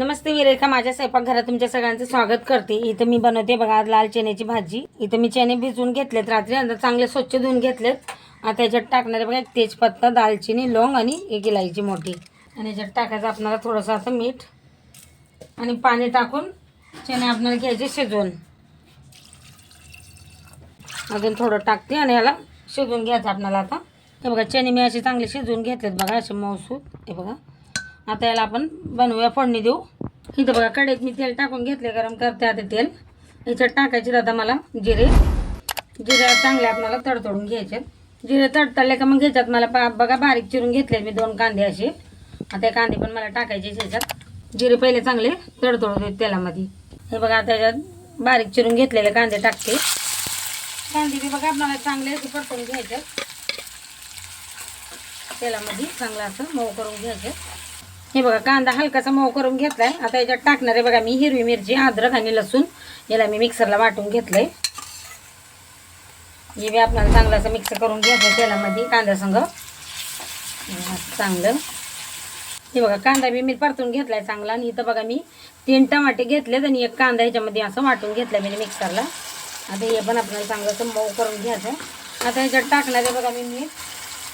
नमस्ते मी रेखा माझ्या स्वयंपाकघरात तुमच्या सगळ्यांचं स्वागत करते. इथं मी बनवते बघा लाल चण्याची भाजी. इथं मी चणे भिजवून घेतलेत रात्री अंदर चांगले स्वच्छ धुवून घेतलेत. आता त्याच्यात टाकणारे बघा एक तेजपत्ता दालचिनी लवंग आणि एक इलायची मोठी. आणि याच्यात टाकायचं आपणाला थोडंसं असं मीठ आणि पाणी टाकून चणे आपल्याला घ्यायचे शिजवून. अजून थोडं टाकते आणि याला शिजवून घ्यायचं आपणाला आता. हे बघा चणे मी असे चांगले शिजवून घेतलेत बघा असे मौसूद हे बघा. आता याला आपण बनवूया फोडणी देऊ. इथं बघा कडेत मी तेल टाकून घेतले गरम करते आता तेल. याच्यात टाकायचे आता मला जिरे. जिरे चांगले आपल्याला तडतडून घ्यायचे जिरे तडतडले का मग घ्यायच्यात मला पा बघा बारीक चिरून घेतले मी दोन कांदे असे. आता हे कांदे पण मला टाकायचे याच्यात. जिरे पहिले चांगले तडतडू देत तेलामध्ये. हे बघा आता याच्यात बारीक चिरून घेतलेले कांदे टाकते. कांदे बी बघा आपल्याला चांगले असे परतून घ्यायचे तेलामध्ये चांगलं असं मऊ करून घ्यायचे हे बघा कांदा हलकासा मऊ करून घेतलाय. आता याच्यात टाकणार आहे बघा मी हिरवी मिरची अद्रक आणि लसूण. याला मी मिक्सरला वाटून घेतलंय. हे बी आपल्याला चांगलं असं मिक्स करून घ्यायचं तेलामध्ये कांद्यासंग हे चांगलं. हे बघा कांदा बी मी परतून घेतलाय चांगला. आणि इथं बघा मी तीन टमाटे घेतलेत आणि एक कांदा ह्याच्यामध्ये असं वाटून घेतलं मी मिक्सरला आता हे पण आपल्याला चांगलं असं मऊ करून घ्यायचं आता ह्याच्यात टाकणार आहे बघा मी मीठ.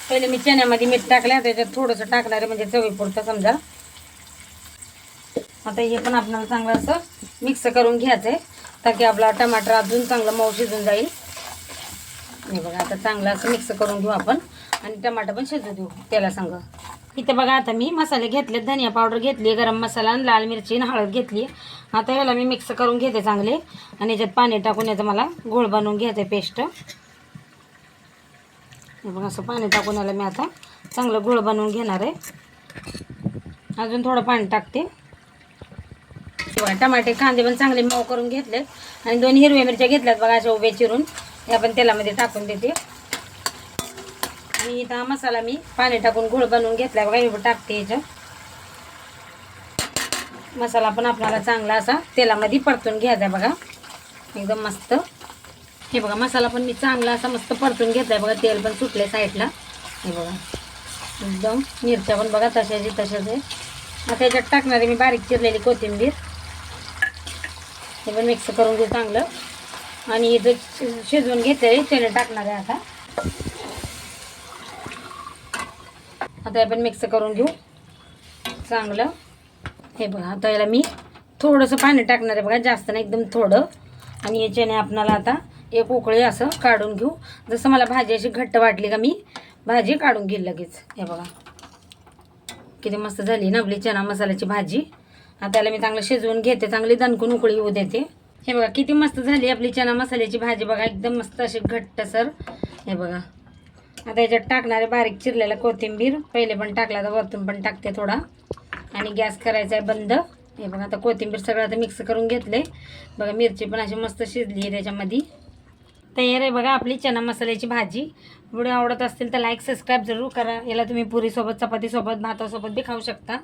पहिले मी चण्यामध्ये मीठ टाकलं आता त्याच्यात थोडंसं टाकणार आहे म्हणजे चवीपुरतं समजा. आता हे पण आपल्याला चांगलं असं मिक्स करून घ्यायचं आहे ताकी आपला टमाटर अजून चांगलं मऊ शिजून जाईल. हे बघा आता चांगलं असं मिक्स करून घेऊ आपण आणि टमाटर पण शिजू देऊ त्याला सांग. इथं बघा आता मी मसाले घेतले धनिया पावडर घेतली गरम मसाला आणि लाल मिरची आणि हळद घेतली. आता याला मी मिक्स करून घेते चांगले आणि याच्यात पाणी टाकून याचं मला गोळ बनवून घ्यायचं आहे पेस्ट. बघा असं पाणी टाकून आलं मी आता. चांगलं गुळ बनवून घेणार आहे. अजून थोडं पाणी टाकते. टमाटे कांदे पण चांगले मऊ करून घेतले आणि दोन हिरव्या मिरच्या घेतल्यात बघा अशा उभे चिरून. या आपण तेलामध्ये टाकून देते. आणि इथं मसाला मी पाणी टाकून गुळ बनवून घेतला बघा मी टाकते याच्यात मसाला पण आपल्याला चांगला असा तेलामध्ये परतून घ्यायचा बघा. एकदम मस्त. हे बघा मसाला पण मी चांगला असा मस्त परतून घेतलाय बघा तेल पण सुटले साईडला. हे बघा एकदम मिरच्या पण बघा तशाची तशाच. आहे आता याच्यात टाकणार आहे मी बारीक चिरलेली कोथिंबीर. हे पण मिक्स करून घेऊ चांगलं. आणि इथं शि- शिजवून घेते चणे टाकणार आहे आता. आता हे पण मिक्स करून घेऊ. चांगलं. हे बघा आता याला मी थोडंसं पाणी टाकणार आहे बघा जास्त नाही एकदम थोडं. आणि हे चणे आपणाला आता एक उकळी असं काढून घेऊ. जसं मला भाजी अशी घट्ट वाटली का मी भाजी काढून घेईल लगेच. हे बघा. किती मस्त झाली ना आपली चना मसाल्याची भाजी. आता त्याला मी चांगलं शिजवून घेते. चांगली दणकून उकळी येऊ देते. हे बघा किती मस्त झाली आपली चना मसाल्याची भाजी. बघा एकदम मस्त अशी घट्ट सर. हे बघा. आता याच्यात टाकणारे बारीक चिरलेला कोथिंबीर. पहिले पण टाकला तर वरतून पण टाकते थोडा. आणि गॅस करायचा आहे बंद. हे बघा आता कोथिंबीर सगळं आता मिक्स करून घेतले. बघा मिरची पण अशी मस्त शिजली आहे त्याच्यामध्ये. तयार आहे बघा आपली चना मसाल्याची भाजी. व्हिडिओ आवडत असतील तर लाईक सबस्क्राईब जरूर करा. याला तुम्ही पुरीसोबत चपातीसोबत भातासोबत बी खाऊ शकता.